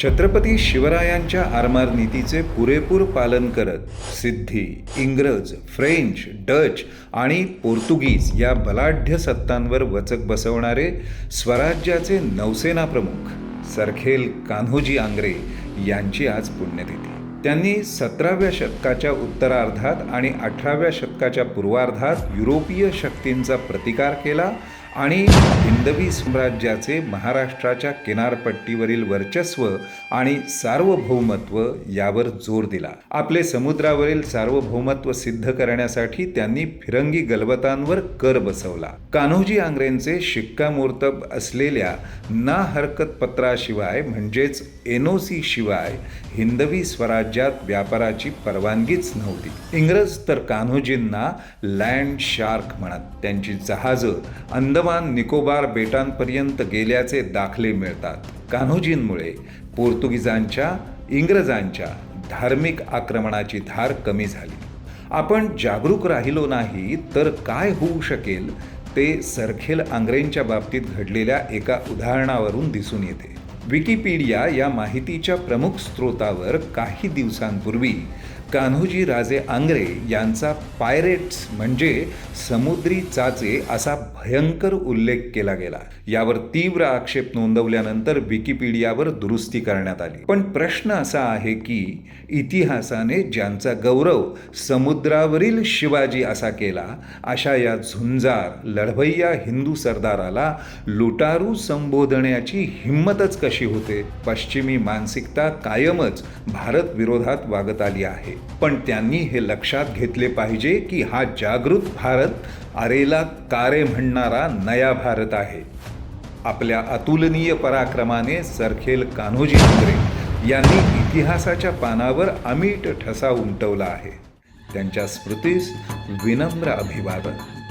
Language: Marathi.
छत्रपती शिवरायांच्या आरमार नीतीचे पुरेपूर पालन करत सिद्धी इंग्रज फ्रेंच डच आणि पोर्तुगीज या बलाढ्य सत्तांवर वचक बसवणारे स्वराज्याचे नौसेना प्रमुख सरखेल कान्होजी आंग्रे यांची आज पुण्यतिथी. त्यांनी सतराव्या शतकाच्या उत्तरार्धात आणि अठराव्या शतकाच्या पूर्वार्धात युरोपीय शक्तींचा प्रतिकार केला आणि हिंदवी साम्राज्याचे महाराष्ट्राच्या किनारपट्टीवरील वर्चस्व आणि सार्वभौमत्व यावर जोर दिला. आपले समुद्रावरील सार्वभौमत्व सिद्ध करण्यासाठी त्यांनी फिरंगी गलबतांवर कर बसवला. कान्होजी आंग्रेंचे शिक्कामोर्तब असलेल्या ना हरकत पत्राशिवाय म्हणजेच एनओसी शिवाय हिंदवी स्वराज्यात व्यापाराची परवानगीच नव्हती. इंग्रज तर कान्होजींना लँड शार्क म्हणत त्यांची जहाजं अंदमान निकोबार बेटांपर्यंत गेल्याचे दाखले मिळतात. कान्होजींमुळे पोर्तुगीजांच्या इंग्रजांच्या धार्मिक आक्रमणाची धार कमी झाली. आपण जागरूक राहिलो नाही तर काय होऊ शकेल ते सरखेल आंग्रेंच्या बाबतीत घडलेल्या एका उदाहरणावरून दिसून येते. विकिपीडिया या माहितीच्या प्रमुख स्रोतावर काही दिवसांपूर्वी कान्होजी राजे आंग्रे यांचा पायरेट्स म्हणजे समुद्री चाचे असा भयंकर उल्लेख केला गेला. यावर तीव्र आक्षेप नोंदवल्यानंतर विकिपीडियावर दुरुस्ती करण्यात आली. पण प्रश्न असा आहे की इतिहासाने ज्यांचा गौरव समुद्रावरील शिवाजी असा केला अशा या झुंजार लढवय्या हिंदू सरदाराला लुटारू संबोधण्याची हिंमतच कशी होते? पश्चिमी मानसिकता कायमच भारत विरोधात वागत आली आहे. पण त्यांनी हे लक्षात घेतले पाहिजे की हा जागृत भारत आरेला कारे म्हणणारा नया भारत आहे. आपल्या अतुलनीय पराक्रमाने सरखेल कान्होजी आंग्रे यांनी इतिहासाच्या पानावर अमीट ठसा उमटवला आहे. त्यांच्या स्मृतीस विनम्र अभिवादन.